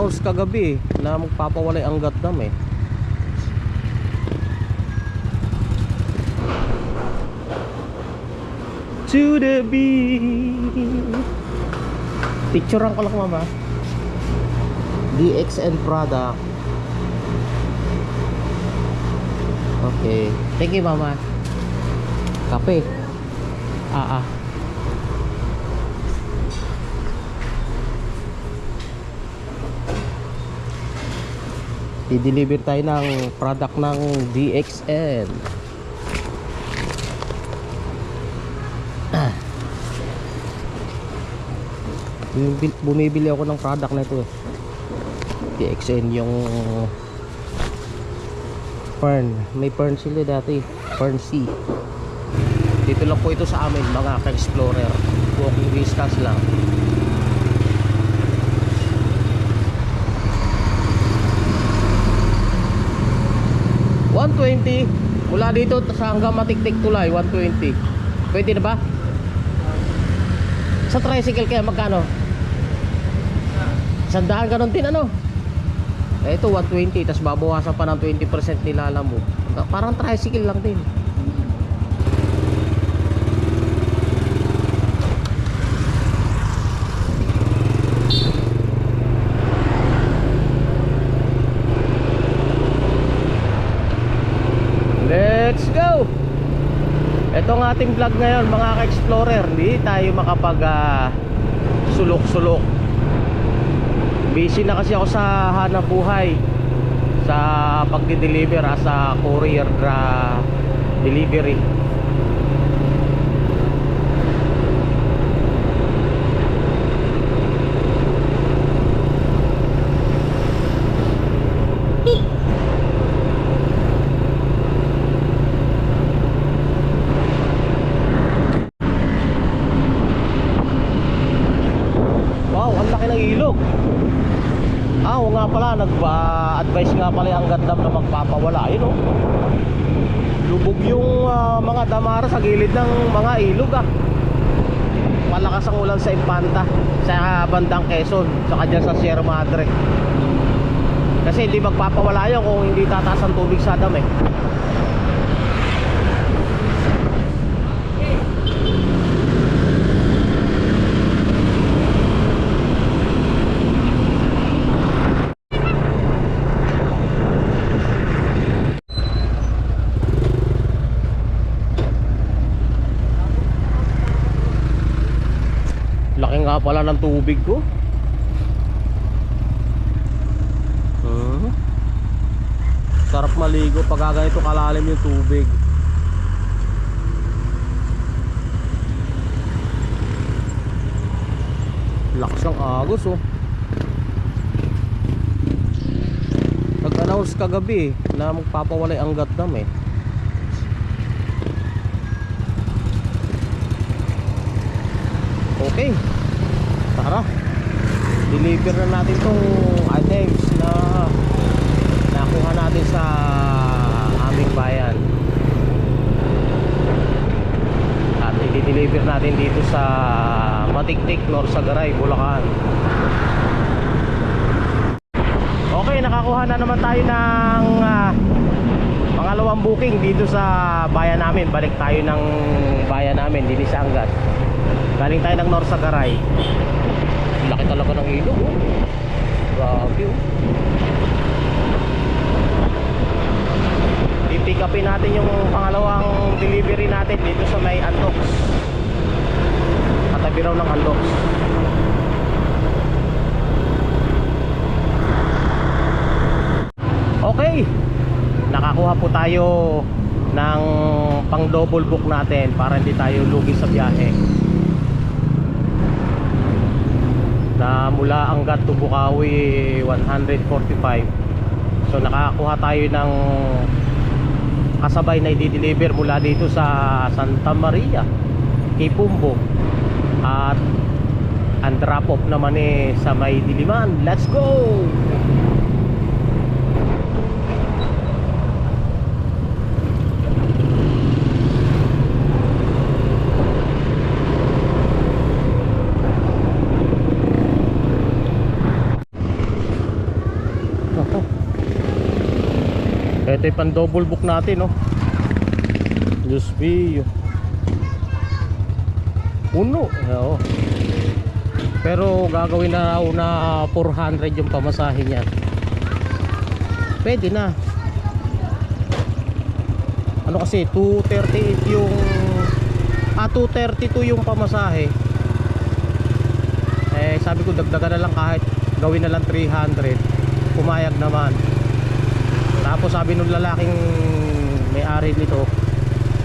Nag-announce kagabi na magpapawalay ang Gatdam eh. To the beat. Picturean ko lang mama. DXN product. Okay. Thank you mama. Kape. Ah ah. I-deliver tayo ng product ng DXN bumibili ako ng product na ito eh. DXN yung Fern. May Fern sila dati. Fern C dito lang po ito sa amin mga ka-explorer. Walking distance lang $120 mula dito sa hanggang matiktik tulay 120 pwede na ba? sa tricycle kaya magkano? sandaan ganon din ano? eh ito 120 tapos babawasan pa ng 20% nilala mo parang tricycle lang din Let's go! Ito ang ating vlog ngayon mga ka-explorer Hindi tayo makapag ah, sulok-sulok. Busy na kasi ako sa hanap buhay Sa pagdi-deliver ah, sa courier ah, delivery Wow, ang laki ng ilog. Ah, nga pala, nag-advise nga pala ang gandam na magpapawala. Yun oh. Lubog yung ah, mga damara sa gilid ng mga ilog ah. Malakas ang ulan sa Impanta, sa bandang Quezon, saka dyan sa Sierra Madre. Kasi hindi magpapawala yun kung hindi tataas ang tubig sa dam eh. Nga pala ng tubig ko. Hmm. Sarap maligo pag ganito kalalim yung tubig. Lakas ng agos oh. Nag-announce kagabi eh, na magpapawalay ang Gatdam eh. Okay. Tara. Deliver na natin tong items na nakuha natin sa aming bayan. At i-deliver natin dito sa Matiktik, Norsagaray, Bulacan. Okay, nakakuha na naman tayo ng ah, pangalawang booking dito sa bayan namin. Balik tayo ng bayan namin, dito sa Angat. Galing tayo ng Norsagaray. Laki talaga ng ilog, oh. Grabe, oh. I-pick upin natin yung pangalawang delivery natin dito sa may Andox. Katabi raw ng Andox. Okay. Nakakuha po tayo ng pang double book natin para hindi tayo lugi sa biyahe. Na mula Angat to Bukawi 145 so nakakuha tayo ng kasabay na i-deliver mula dito sa Santa Maria Kipumbo at ang drop off naman eh sa may Diliman. Let's go Ito yung pan double book natin, no? Diyos mio. Puno. Oo. Pero gagawin na raw na 400 yung pamasahe niya. Pwede na. Ano kasi 238 yung ah 232 yung pamasahe. Eh sabi ko dagdagan na lang kahit gawin na lang 300. Pumayag naman. Tapos sabi nung lalaking may-ari nito,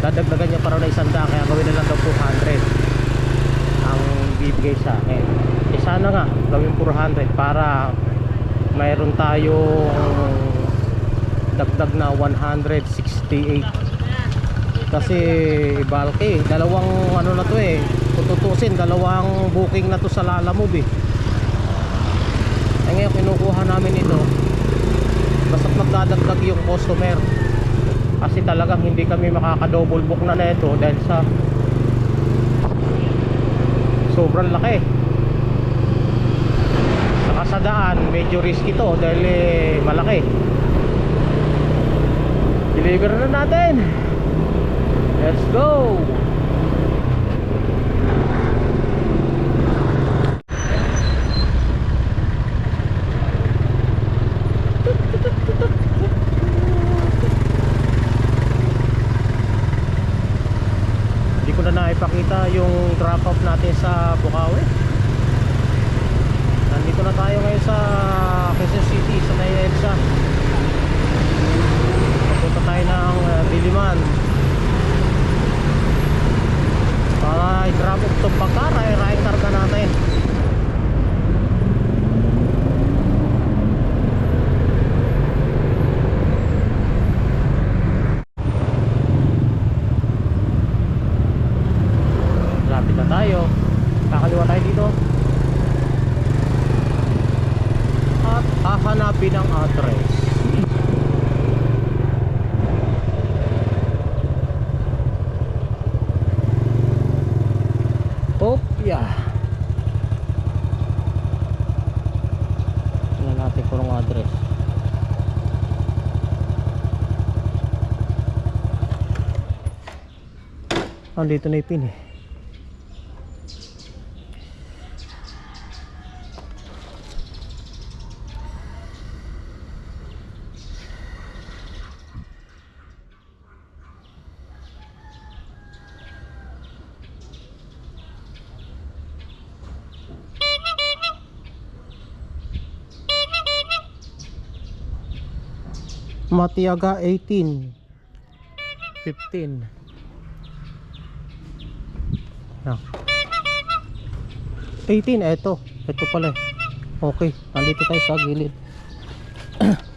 dadagdagan niya para na isanda kaya gawin na lang daw 200 ang bibigay sa akin. Eh sana nga gawin 400 para mayroon tayong dagdag na 168 kasi bulky dalawang ano na to eh kung tutusin dalawang booking na to sa Lalamove. Eh eh ngayon kinukuha namin ito basta't magdadagdag yung customer. Kasi talagang hindi kami makaka-double book na ito dahil sa sobrang laki. Saka sa daan medyo risky to dahil eh, malaki. Deliver na natin. Let's go Hindi ko na naipakita yung drop off natin sa Bukawi. Nandito na tayo ngayon sa Quezon City, sa Naya Elsa. Papunta tayo ng uh, Diliman. Para i-drop off itong bangka, ray-ray karga natin. Lapit na tayo. Kakaliwa tayo dito. At hahanapin ang address. Opya. Tingnan natin kung anong address. Andito na yung pin eh. Matiaga 18 15 ah. 18 eto eto pala eh. okay nandito tayo sa gilid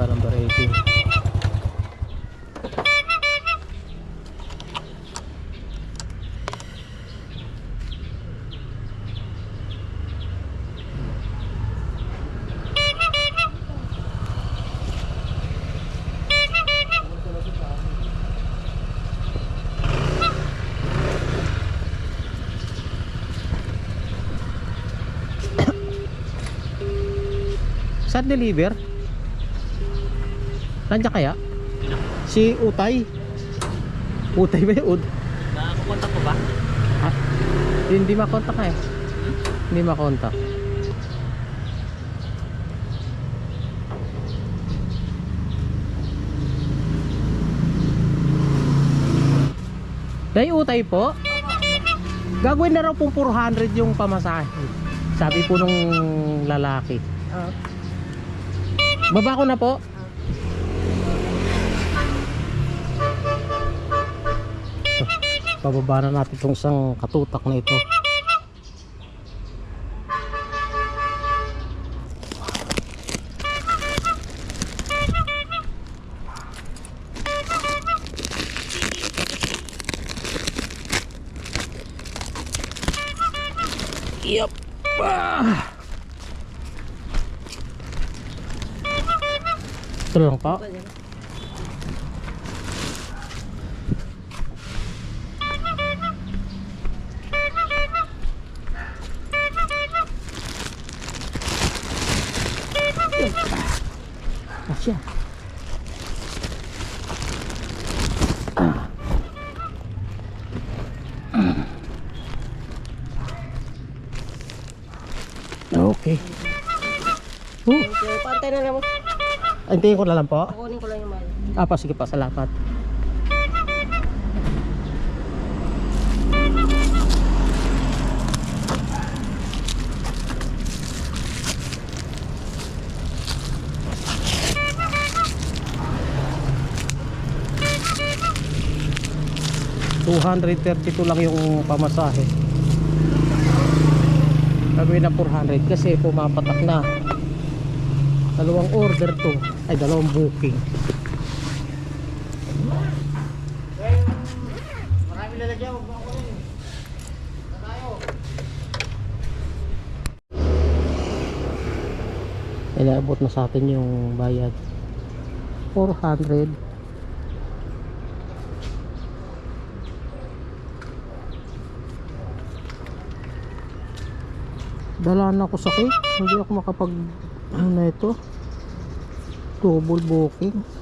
Matiaga number 18 Saan deliver? Nandiyan kaya? Si Utay? Utay ba yun? Ud? Nakakontak ko ba? Ah, hindi makontak eh. Hindi makontak. Day utay po? Gagawin na raw pong 400 yung pamasahe. Sabi po nung lalaki. Baba ko na po. Pababa na natin itong isang katutak na ito. Yup. Ah. Ito lang pa. Okay. Okay, pantay na mo. antayin ko na lang po. Kukunin ko lang yung mahal. ah, pa, sige pa, salamat. $232 lang yung pamasahe. Gagawin na 400 kasi pumapatak na. Dalawang order to ay dalawang booking. Marami lalagyan, huwag mo ako rin. Inaabot na sa atin yung bayad. 400 Dalaan ako sa cake. Hindi ako makapag Ano na ito Double booking